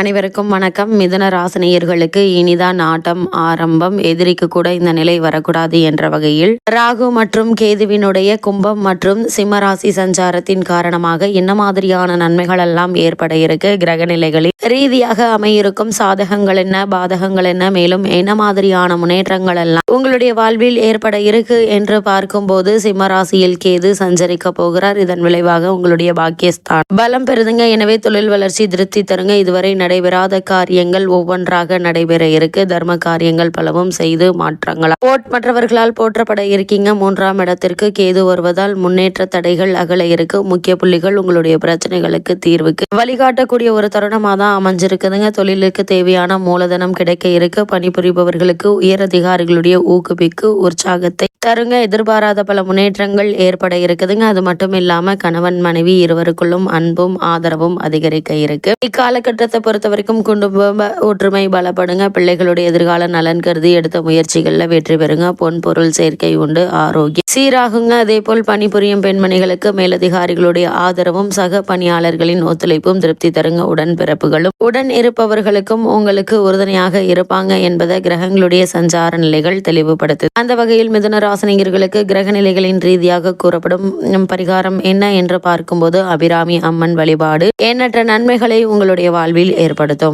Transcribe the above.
அனைவருக்கும் வணக்கம். மிதுன ராசினியர்களுக்கு இனிதான் ஆட்டம் ஆரம்பம். எதிரிக்கு கூட இந்த நிலை வரக்கூடாது என்ற வகையில் ராகு மற்றும் கேதுவினுடைய கும்பம் மற்றும் சிம்மராசி சஞ்சாரத்தின் காரணமாக என்ன மாதிரியான நன்மைகள் எல்லாம் ஏற்பட இருக்கு? கிரக நிலைகளில் ரீதியாக அமையிருக்கும் சாதகங்கள் என்ன? பாதகங்கள் என்ன? மேலும் என்ன மாதிரியான முன்னேற்றங்கள் எல்லாம் உங்களுடைய வாழ்வில் ஏற்பட இருக்கு என்று பார்க்கும்போது சிம்மராசியில் கேது சஞ்சரிக்க போகிறார். இதன் விளைவாக உங்களுடைய பாக்கியஸ்தான் பலம் பெறுதுங்க. எனவே தொழில் வளர்ச்சி திருப்தி தருங்க. இதுவரை நடைபெறாத காரியங்கள் ஒவ்வொன்றாக நடைபெற இருக்கு. தர்ம காரியங்கள் பலவும் செய்து மாற்றங்களா போட் மற்றவர்களால் போற்றப்பட இருக்கீங்க. மூன்றாம் இடத்திற்கு கேது வருவதால் முன்னேற்ற தடைகள் அகல இருக்கு. முக்கிய புள்ளிகள் உங்களுடைய பிரச்சனைகளுக்கு தீர்வுக்கு. வழிகாட்டக்கூடிய ஒரு தருணமா தான் அமைஞ்சிருக்குதுங்க. தொழிலுக்கு தேவையான மூலதனம் கிடைக்க இருக்கு. பணிபுரிபவர்களுக்கு உயர் அதிகாரிகளுடைய ஊக்குவிக்கு உற்சாகத்தை தருங்க. எதிர்பாராத பல முன்னேற்றங்கள் ஏற்பட இருக்குதுங்க. அது மட்டும் இல்லாம கணவன் மனைவி இருவருக்குள்ளும் அன்பும் ஆதரவும் அதிகரிக்க இருக்கு. இக்காலகட்டத்தை பொறுத்த வரைக்கும் குடும்ப ஒற்றுமை பலப்படுங்க. பிள்ளைகளுடைய எதிர்கால நலன் கருதி எடுத்த முயற்சிகளில் வெற்றி பெறுங்க. பொன் பொருள் சேர்க்கை உண்டு ஆரோக்கியம். சீராகுங்க. அதே போல் பணிபுரியும் பெண்மணிகளுக்கு மேலதிகாரிகளுடைய ஆதரவும் சக பணியாளர்களின் ஒத்துழைப்பும் திருப்தி தருங்க. உடன் பிறப்புகளும் உடன் இருப்பவர்களுக்கும் உங்களுக்கு உறுதுணையாக இருப்பாங்க என்பதை கிரகங்களுடைய சஞ்சார நிலைகள் தெளிவுபடுத்து. அந்த வகையில் மிதுன ராசனிகர்களுக்கு கிரக நிலைகளின் ரீதியாக கூறப்படும் பரிகாரம் என்ன என்று பார்க்கும்போது அபிராமி அம்மன் வழிபாடு. எண்ணற்ற நன்மைகளை உங்களுடைய வாழ்வில் ఏర్పడుతూ.